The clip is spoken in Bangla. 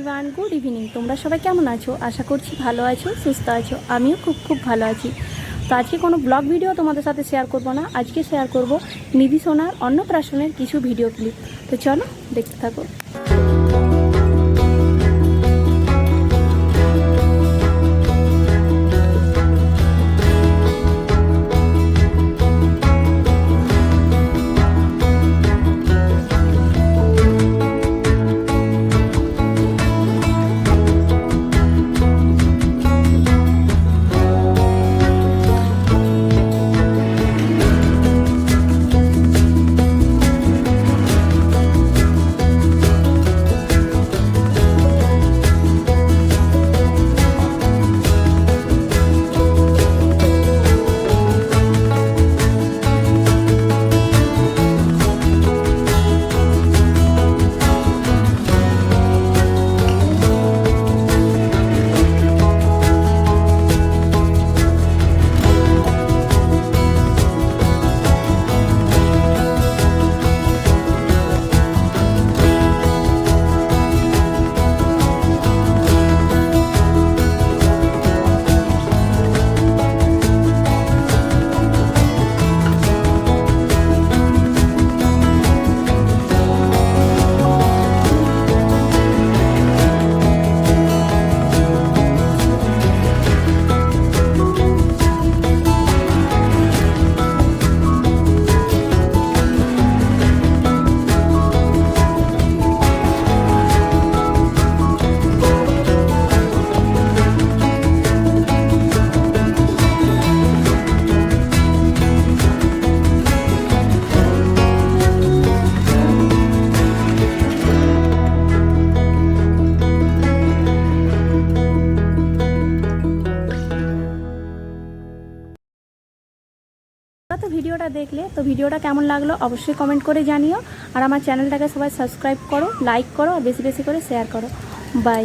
ইভান গুড ইভিনিং তোমরা সবাই কেমন আছো? আশা করছি ভালো আছো, সুস্থ আছো। আমিও খুব খুব ভালো আছি। তো আজকে কোনো ব্লগ ভিডিও তোমাদের সাথে শেয়ার করব না। আজকে শেয়ার করব নিধি সোনার অন্নপ্রাশনের কিছু ভিডিও ক্লিপ তো চলো, দেখতে থাকো। তো ভিডিওটা দেখলে, তো ভিডিওটা কেমন লাগল অবশ্যই কমেন্ট করে জানিও। আর আমার চ্যানেলটাকে সবাই সাবস্ক্রাইব করো লাইক করো, আর বেশি বেশি করে শেয়ার করো। বাই